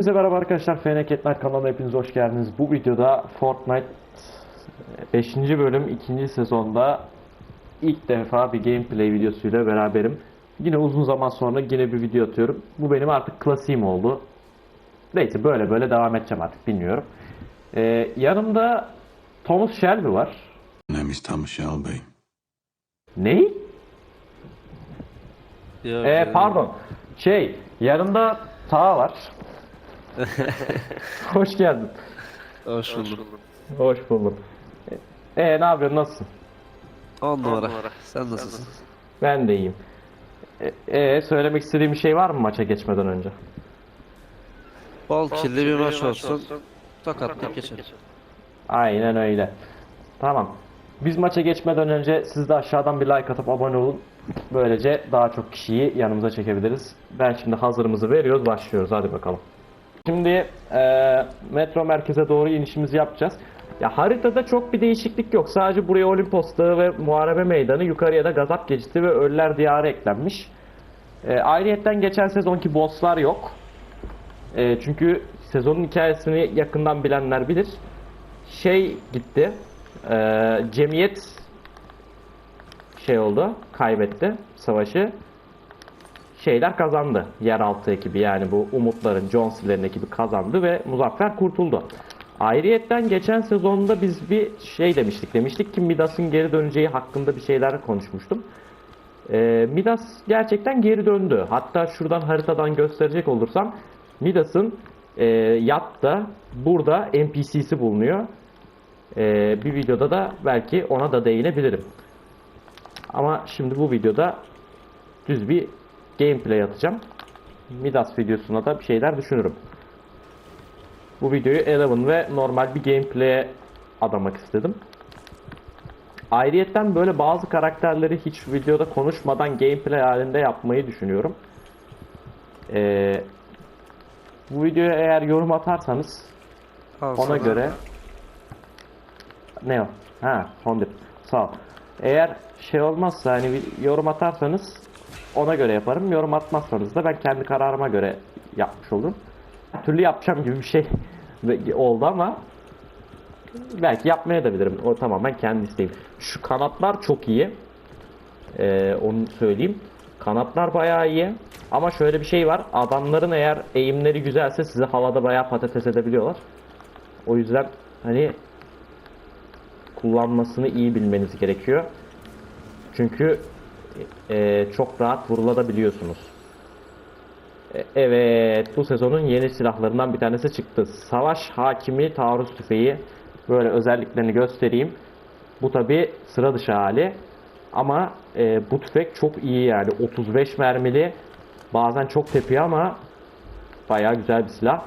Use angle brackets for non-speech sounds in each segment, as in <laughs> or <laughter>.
Herkese merhaba arkadaşlar. FNKetler kanalına hepiniz hoş geldiniz. Bu videoda Fortnite 5. bölüm 2. sezonda ilk defa bir gameplay videosuyla beraberim. Yine uzun zaman sonra yine bir video atıyorum. Bu benim artık klasiğim oldu. Neyse böyle böyle devam edeceğim artık bilmiyorum. Ee, yanımda Thomas Shelby var. My name is Thomas Shelby. Ney? Ee, pardon. Şey, yanımda Taha var. <laughs> hoş geldin. Hoş bulduk. Hoş buldum. Ee, ne yapıyorsun? Nasılsın? 10 numara. Sen nasılsın? Ben de iyiyim. Ee, ee, söylemek istediğim bir şey var mı maça geçmeden önce? Bol kirli bir maç olsun. Tokatlayıp geçelim. Aynen öyle. Tamam. Biz maça geçmeden önce siz de aşağıdan bir like atıp abone olun. Böylece daha çok kişiyi yanımıza çekebiliriz. Ben şimdi hazırımızı veriyoruz, başlıyoruz. Hadi bakalım. Şimdi eee, metro merkeze doğru inişimizi yapacağız. Ya haritada çok bir değişiklik yok. Sadece buraya Olimpos Dağı ve Muharebe Meydanı, yukarıya da Gazap Geçidi ve Ölüler Diyarı eklenmiş. E, ayrıyetten geçen sezonki bosslar yok. E, çünkü sezonun hikayesini yakından bilenler bilir. Şey gitti. E, cemiyet şey oldu. Kaybetti savaşı. Şeyler kazandı. Yeraltı ekibi yani bu Umutların, Jones'lerin ekibi kazandı ve Muzaffer kurtuldu. Ayrıyetten geçen sezonda biz bir şey demiştik. Demiştik ki Midas'ın geri döneceği hakkında bir şeyler konuşmuştum. Ee, Midas gerçekten geri döndü. Hatta şuradan haritadan gösterecek olursam Midas'ın e, yatta burada NPC'si bulunuyor. Ee, bir videoda da belki ona da değinebilirim. Ama şimdi bu videoda düz bir gameplay atacağım. Midas videosuna da bir şeyler düşünürüm. Bu videoyu Eleven ve normal bir gameplay'e adamak istedim. Ayrıyetten böyle bazı karakterleri hiç videoda konuşmadan gameplay halinde yapmayı düşünüyorum. Ee, bu videoya eğer yorum atarsanız Al ona sana. göre ne o? Ha, fondip. Sağ ol. Eğer şey olmazsa hani bir yorum atarsanız ona göre yaparım. Yorum atmazsanız da ben kendi kararıma göre yapmış olurum. Türlü yapacağım gibi bir şey <laughs> oldu ama belki yapmaya da bilirim. O tamamen kendi isteğim. Şu kanatlar çok iyi. Ee, onu söyleyeyim. Kanatlar bayağı iyi. Ama şöyle bir şey var. Adamların eğer eğimleri güzelse sizi havada bayağı patates edebiliyorlar. O yüzden hani kullanmasını iyi bilmeniz gerekiyor. Çünkü e, çok rahat vurulabiliyorsunuz. E, evet, bu sezonun yeni silahlarından bir tanesi çıktı. Savaş Hakimi Taarruz Tüfeği. Böyle özelliklerini göstereyim. Bu tabi sıra dışı hali. Ama e, bu tüfek çok iyi yani. 35 mermili. Bazen çok tepiyor ama bayağı güzel bir silah.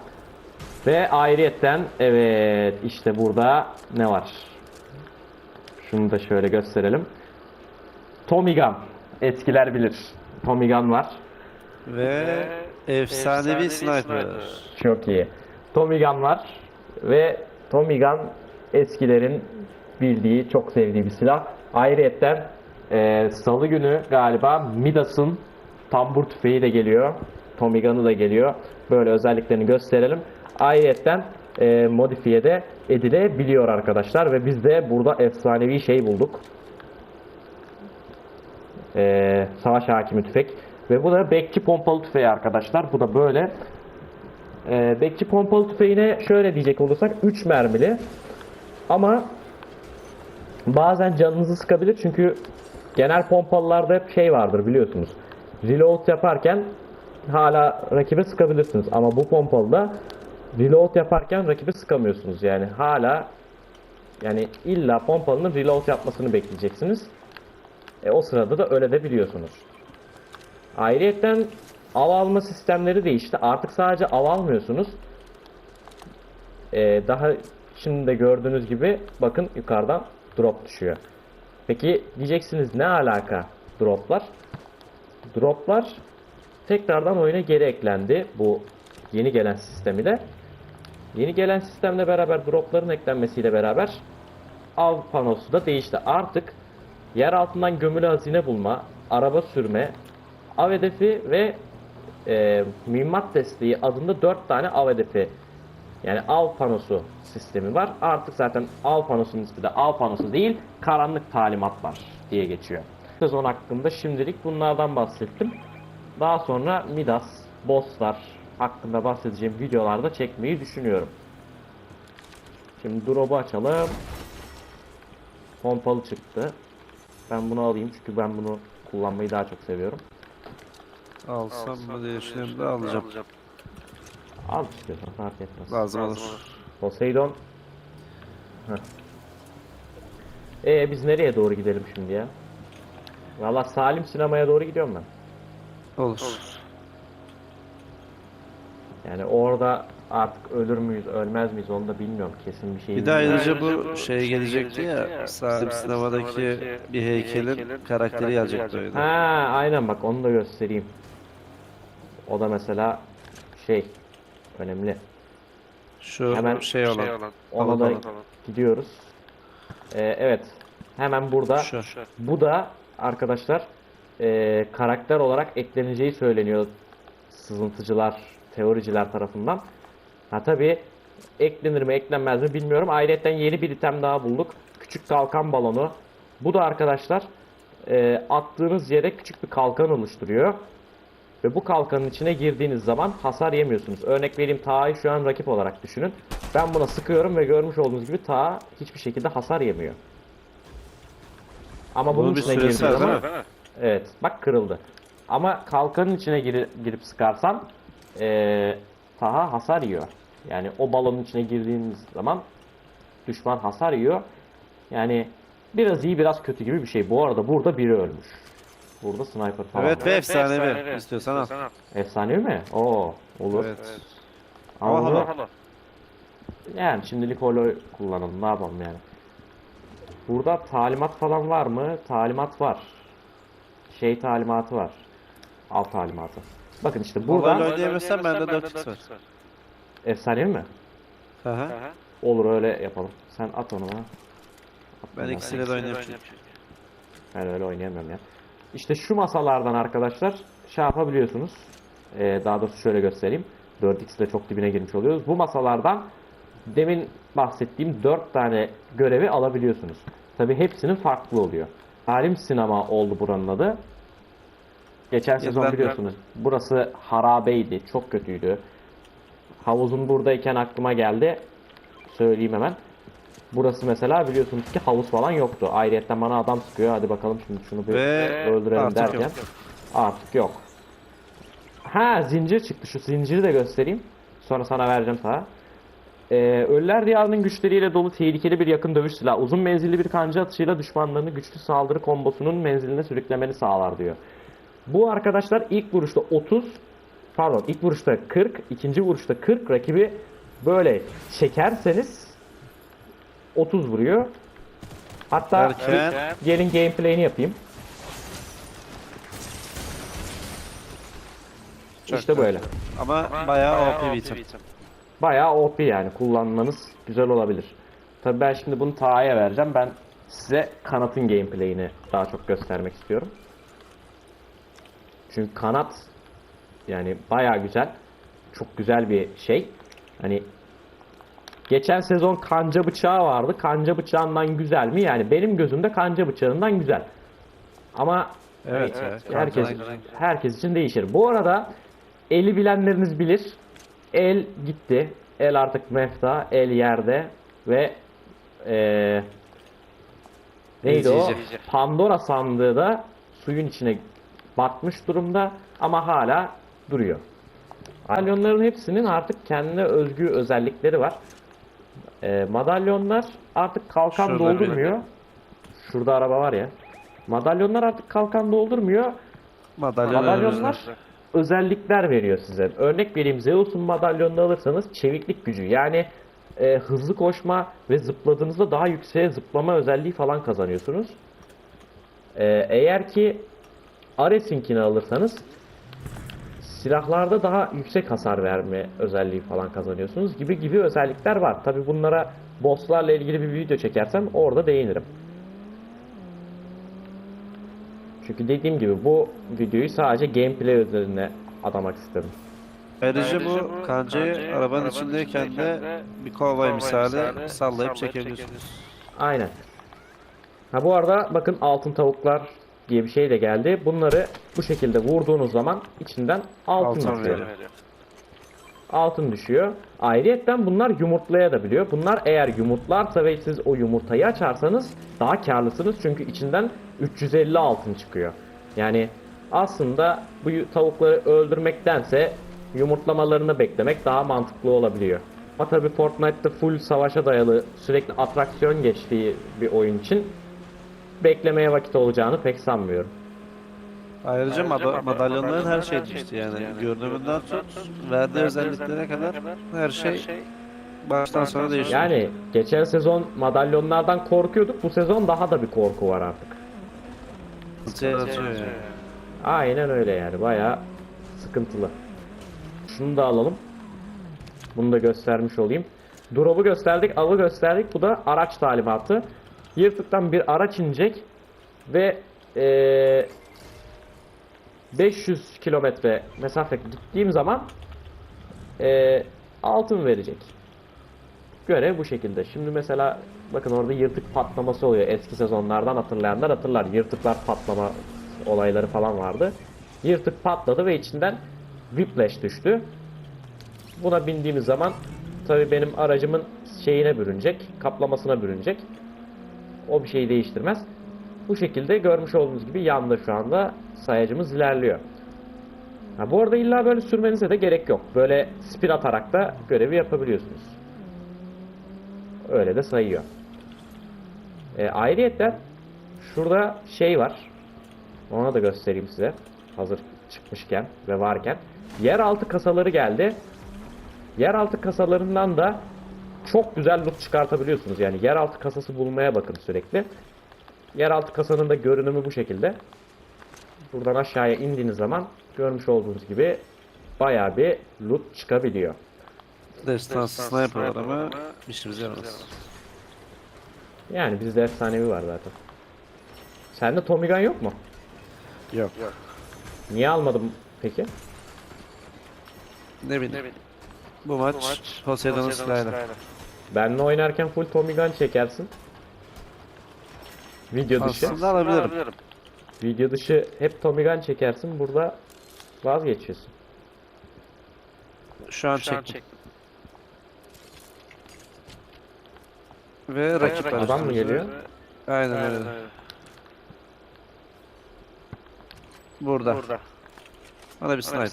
Ve ayrıyetten evet işte burada ne var? Şunu da şöyle gösterelim. Tommy Gun. Eskiler bilir. Tommy Gun var. Ve efsanevi sniper. Çok iyi. Tommy Gun var. Ve Tommy Gun eskilerin bildiği, çok sevdiği bir silah. Ayrıyetten e, salı günü galiba Midas'ın tambur tüfeği de geliyor. Tommy Gun'ı da geliyor. Böyle özelliklerini gösterelim. Ayrıyetten e, modifiye de edilebiliyor arkadaşlar. Ve biz de burada efsanevi şey bulduk. E, savaş hakimi tüfek. Ve bu da bekçi pompalı tüfeği arkadaşlar. Bu da böyle. E, bekçi pompalı tüfeğine şöyle diyecek olursak 3 mermili. Ama bazen canınızı sıkabilir çünkü genel pompalılarda hep şey vardır biliyorsunuz. Reload yaparken hala rakibe sıkabilirsiniz ama bu pompalıda reload yaparken rakibe sıkamıyorsunuz yani hala yani illa pompalının reload yapmasını bekleyeceksiniz. E, o sırada da öyle de biliyorsunuz. Ayrıyetten av alma sistemleri değişti. Artık sadece av almıyorsunuz. Ee, daha şimdi de gördüğünüz gibi bakın yukarıdan drop düşüyor. Peki diyeceksiniz ne alaka droplar? Droplar tekrardan oyuna geri eklendi bu yeni gelen sistem ile. Yeni gelen sistemle beraber dropların eklenmesiyle beraber av panosu da değişti. Artık yer altından gömülü hazine bulma, araba sürme, av hedefi ve e, mühimmat desteği adında 4 tane av hedefi yani av panosu sistemi var. Artık zaten av panosunun ismi de av panosu değil, karanlık talimatlar diye geçiyor. Sezon hakkında şimdilik bunlardan bahsettim. Daha sonra Midas, bosslar hakkında bahsedeceğim videolarda çekmeyi düşünüyorum. Şimdi drop'u açalım. Pompalı çıktı. Ben bunu alayım çünkü ben bunu kullanmayı daha çok seviyorum. Alsam mı diye düşünüyorum da alacağım. Al istiyorsan fark etmez. Lazım olur. Poseidon. Heh. Ee biz nereye doğru gidelim şimdi ya? Valla Salim sinemaya doğru gidiyorum ben. Olur. Yani orada artık ölür müyüz, ölmez miyiz onu da bilmiyorum. Kesin bir şey Bir de ayrıca bu şey gelecekti ya, Salim sinemadaki bir heykelin karakteri gelecekti. Ha aynen bak onu da göstereyim. O da mesela şey önemli. Şu Hemen şey olan. Ona da gidiyoruz. Ee, evet. Hemen burada. Şu. Bu da arkadaşlar e, karakter olarak ekleneceği söyleniyor sızıntıcılar, teoriciler tarafından. Ha tabi eklenir mi eklenmez mi bilmiyorum. Ayrıca yeni bir item daha bulduk. Küçük kalkan balonu. Bu da arkadaşlar e, attığınız yere küçük bir kalkan oluşturuyor. Ve bu kalkanın içine girdiğiniz zaman hasar yemiyorsunuz. Örnek vereyim Taha'yı şu an rakip olarak düşünün. Ben buna sıkıyorum ve görmüş olduğunuz gibi Taha hiçbir şekilde hasar yemiyor. Ama bunun Bunun içine girdiği zaman? Evet, bak kırıldı. Ama kalkanın içine giri- girip sıkarsan eee Taha hasar yiyor. Yani o balonun içine girdiğiniz zaman düşman hasar yiyor. Yani biraz iyi biraz kötü gibi bir şey. Bu arada burada biri ölmüş. Burada sniper falan Evet var. ve efsanevi. İstiyorsan al. Efsanevi mi? Oo, olur. Evet. Ama Ama halo. yani şimdilik holo kullanalım. Ne yapalım yani? Burada talimat falan var mı? Talimat var. Şey talimatı var. Al talimatı. Bakın işte Buradan buradan oynayamıyorsan bende 4x var. Efsanevi mi? Hı hı. Olur öyle yapalım. Sen at onu bana. At Ben ikisiyle de oynayayım çünkü. Ben öyle oynayamıyorum ya. İşte şu masalardan arkadaşlar şey yapabiliyorsunuz. Ee, daha doğrusu şöyle göstereyim. 4x ile çok dibine girmiş oluyoruz. Bu masalardan demin bahsettiğim 4 tane görevi alabiliyorsunuz. Tabi hepsinin farklı oluyor. Halim sinema oldu buranın adı. Geçen sezon biliyorsunuz. Burası harabeydi. Çok kötüydü. Havuzun buradayken aklıma geldi. Söyleyeyim hemen. Burası mesela biliyorsunuz ki havuz falan yoktu. Ayrıyetten bana adam sıkıyor. Hadi bakalım şimdi şunu bir Ve öldürelim artık derken. yok. Artık yok. Ha zincir çıktı. Şu zinciri de göstereyim. Sonra sana vereceğim sana. Ee, Ölüler Diyarı'nın güçleriyle dolu tehlikeli bir yakın dövüş silahı. Uzun menzilli bir kanca atışıyla düşmanlarını güçlü saldırı kombosunun menziline sürüklemeni sağlar diyor. Bu arkadaşlar ilk vuruşta 30 pardon ilk vuruşta 40 ikinci vuruşta 40 rakibi böyle çekerseniz 30 vuruyor. Hatta Derken gelin gameplay'ini yapayım. Çok işte böyle. ama bayağı OP bir item. Bayağı OP yani kullanmanız güzel olabilir. Tabii ben şimdi bunu Taha'ya vereceğim. Ben size kanatın gameplay'ini daha çok göstermek istiyorum. Çünkü kanat yani bayağı güzel. Çok güzel bir şey. Hani geçen sezon kanca bıçağı vardı. Kanca bıçağından güzel mi? Yani benim gözümde kanca bıçağından güzel. Ama Evet, evet. herkes herkes için değişir. Bu arada eli bilenleriniz bilir. El gitti. El artık mefta, el yerde ve eee neydi o? Pandora sandığı da suyun içine batmış durumda ama hala duruyor. Madalyonların hepsinin artık kendine özgü özellikleri var. Eee, madalyonlar artık kalkan Şurada doldurmuyor. Şurada araba var ya. Madalyonlar artık kalkan doldurmuyor. Madalyon Madalyonlar özellikler veriyor size. Örnek vereyim Zeus'un madalyonunu alırsanız çeviklik gücü yani e, hızlı koşma ve zıpladığınızda daha yükseğe zıplama özelliği falan kazanıyorsunuz. E, eğer ki Ares'inkini alırsanız silahlarda daha yüksek hasar verme özelliği falan kazanıyorsunuz gibi gibi özellikler var. Tabi bunlara bosslarla ilgili bir video çekersem orada değinirim. Çünkü dediğim gibi bu videoyu sadece gameplay üzerine adamak istedim. Ayrıca bu kancayı arabanın içindeyken de bir konvoy misali sallayıp çekebiliyorsunuz. Aynen. Ha bu arada bakın altın tavuklar diye bir şey de geldi. Bunları bu şekilde vurduğunuz zaman içinden altın, Altın düşüyor. veriyor. Altın düşüyor. Ayrıyetten bunlar yumurtlayabiliyor. Bunlar eğer yumurtlarsa ve siz o yumurtayı açarsanız daha karlısınız. Çünkü içinden 350 altın çıkıyor. Yani aslında bu tavukları öldürmektense yumurtlamalarını beklemek daha mantıklı olabiliyor. Ama tabi Fortnite'da full savaşa dayalı sürekli atraksiyon geçtiği bir oyun için beklemeye vakit olacağını pek sanmıyorum. Ayrıca mada- madalyonların her şey değişti yani. Görünümünden tut, verdiği özelliklere kadar her şey baştan sona değişti. Yani geçen sezon madalyonlardan korkuyorduk. Bu sezon daha da bir korku var artık. Yaratıyor yani. Aynen öyle yani. Bayağı sıkıntılı. Şunu da alalım. Bunu da göstermiş olayım. Drop'u gösterdik, avı gösterdik. Bu da araç talimatı. Yırtıktan bir araç inecek ve eee 500 kilometre mesafe gittiğim zaman eee, altın verecek. Görev bu şekilde. Şimdi mesela bakın orada yırtık patlaması oluyor. Eski sezonlardan hatırlayanlar hatırlar. Yırtıklar patlama olayları falan vardı. Yırtık patladı ve içinden Whiplash düştü. Buna bindiğimiz zaman tabii benim aracımın şeyine bürünecek, kaplamasına bürünecek. O bir şeyi değiştirmez. Bu şekilde görmüş olduğunuz gibi yanda şu anda sayacımız ilerliyor. Ha, bu arada illa böyle sürmenize de gerek yok. Böyle spin atarak da görevi yapabiliyorsunuz. Öyle de sayıyor. E, ayrıyetten şurada şey var. Ona da göstereyim size. Hazır çıkmışken ve varken. Yeraltı kasaları geldi. Yeraltı kasalarından da çok güzel loot çıkartabiliyorsunuz. Yani yeraltı kasası bulmaya bakın sürekli. Yeraltı kasanın da görünümü bu şekilde. Buradan aşağıya indiğiniz zaman görmüş olduğunuz gibi bayağı bir loot çıkabiliyor. Destansı sniper var ama işimize yaramaz. Yani bizde efsanevi var zaten. Sende Tommy Gun yok mu? Yok. Niye almadım peki? Ne bileyim. Bu maç Poseidon'un silahıyla. Benle oynarken full Tommy Gun çekersin. Video dışı. Aslında alabilirim. Video dışı hep Tommy Gun çekersin. Burada vazgeçiyorsun. Şu an çektim. Ve rakip var. Adam mı geliyor? Aynen öyle. Burada. Bana bir sniper.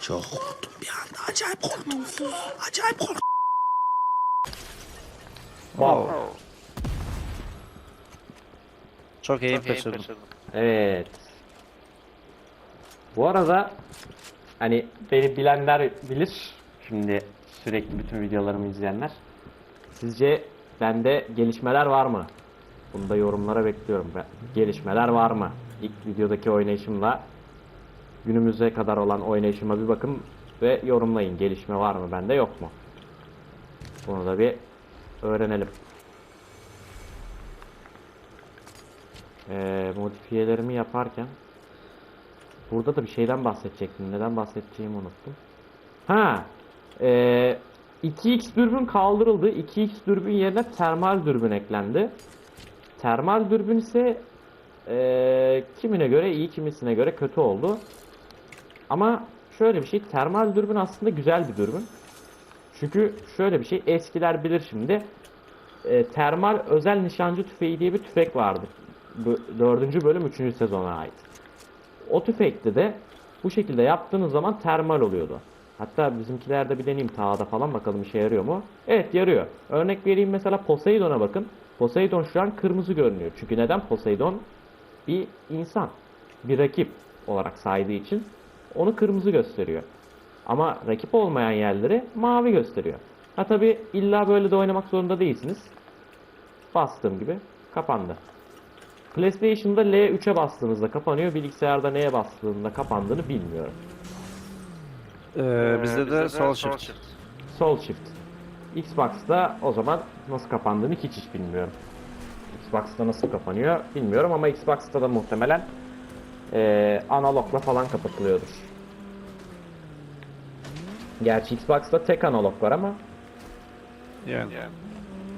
Çok korktum bir anda. Acayip korktum. Acayip korktum. Wow. Çok iyi kaçırdım. Evet. Bu arada hani beni bilenler bilir. Şimdi sürekli bütün videolarımı izleyenler. Sizce bende gelişmeler var mı? Bunu da yorumlara bekliyorum. Ben. Gelişmeler var mı? İlk videodaki oynayışımla günümüze kadar olan oynayışıma bir bakın ve yorumlayın. Gelişme var mı? Bende yok mu? Bunu da bir öğrenelim. Ee, modifiyelerimi yaparken burada da bir şeyden bahsedecektim. Neden bahsedeceğimi unuttum. Ha, ee, 2x dürbün kaldırıldı. 2x dürbün yerine termal dürbün eklendi. Termal dürbün ise ee, kimine göre iyi, kimisine göre kötü oldu. Ama şöyle bir şey, termal dürbün aslında güzel bir dürbün. Çünkü şöyle bir şey, eskiler bilir şimdi. E, termal özel nişancı tüfeği diye bir tüfek vardı. 4. bölüm 3. sezona ait. O tüfekte de bu şekilde yaptığınız zaman termal oluyordu. Hatta bizimkilerde bir deneyeyim tağda falan bakalım işe yarıyor mu? Evet yarıyor. Örnek vereyim mesela Poseidon'a bakın. Poseidon şu an kırmızı görünüyor. Çünkü neden? Poseidon bir insan. Bir rakip olarak saydığı için onu kırmızı gösteriyor. Ama rakip olmayan yerleri mavi gösteriyor. Ha tabi illa böyle de oynamak zorunda değilsiniz. Bastığım gibi kapandı. PlayStation'da L3'e bastığınızda kapanıyor. Bilgisayarda neye bastığında kapandığını bilmiyorum. Ee, bizde de sol shift. Sol shift. Xbox'ta o zaman nasıl kapandığını hiç hiç bilmiyorum. Xbox'ta nasıl kapanıyor bilmiyorum ama Xbox'ta da muhtemelen eee, analogla falan kapatılıyordur. Gerçi Xbox'ta tek analog var ama Yani.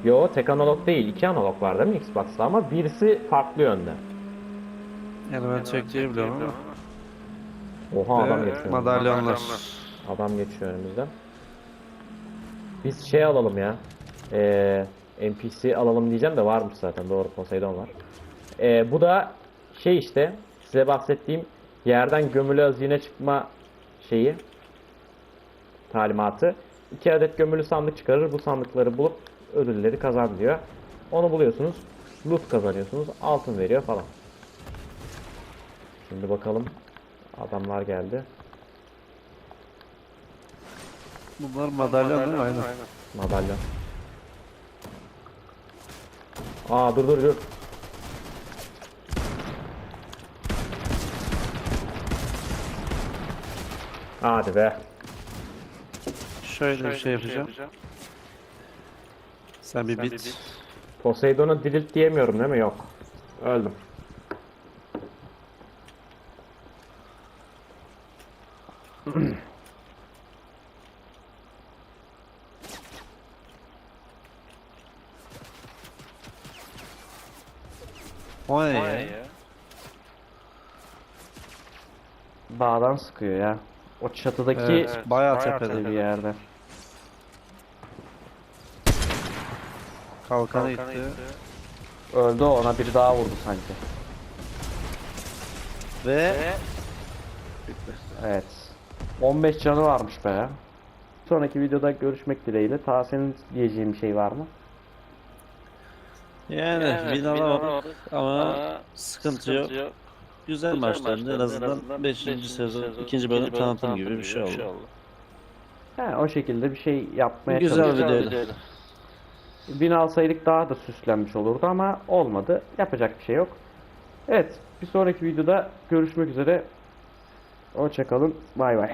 Yo tek analog değil iki analog var değil mi Xbox'ta ama birisi farklı yönde. Yani ben biliyorum ama. Oha adam geçiyor. Madalyonlar. Adam geçiyor önümüzden. Biz şey alalım ya. Ee, NPC alalım diyeceğim de varmış zaten doğru Poseidon var. Ee, bu da şey işte size bahsettiğim yerden gömülü hazine çıkma şeyi talimatı. İki adet gömülü sandık çıkarır. Bu sandıkları bulup ödülleri kazan diyor. Onu buluyorsunuz. Loot kazanıyorsunuz. Altın veriyor falan. Şimdi bakalım. Adamlar geldi. Bunlar madalyon değil mi? Aynen. Madalya. Aa dur dur dur. Hadi be. Şöyle bir şey yapacağım. Sen bir bit. Poseidon'u dirilt diyemiyorum değil mi? Yok. Öldüm. O ne ya? Dağdan sıkıyor ya. O çatıdaki Evet, bayağı tepede bir yerde. Kalkanı itti. öldü ona biri daha vurdu sanki. Ve Evet. 15 canı varmış be. Sonraki videoda görüşmek dileğiyle. Ta senin diyeceğin bir şey var mı? yani, win alamadık ama sıkıntı yok. Güzel maçlardı. En azından 5. sezon 2. bölüm tanıtım gibi bir şey oldu. He, o şekilde bir şey yapmaya Güzel çalışıyoruz. videoydu. Bin alsaydık daha da süslenmiş olurdu ama olmadı. Yapacak bir şey yok. Evet, bir sonraki videoda görüşmek üzere. Hoşçakalın. Bay bay.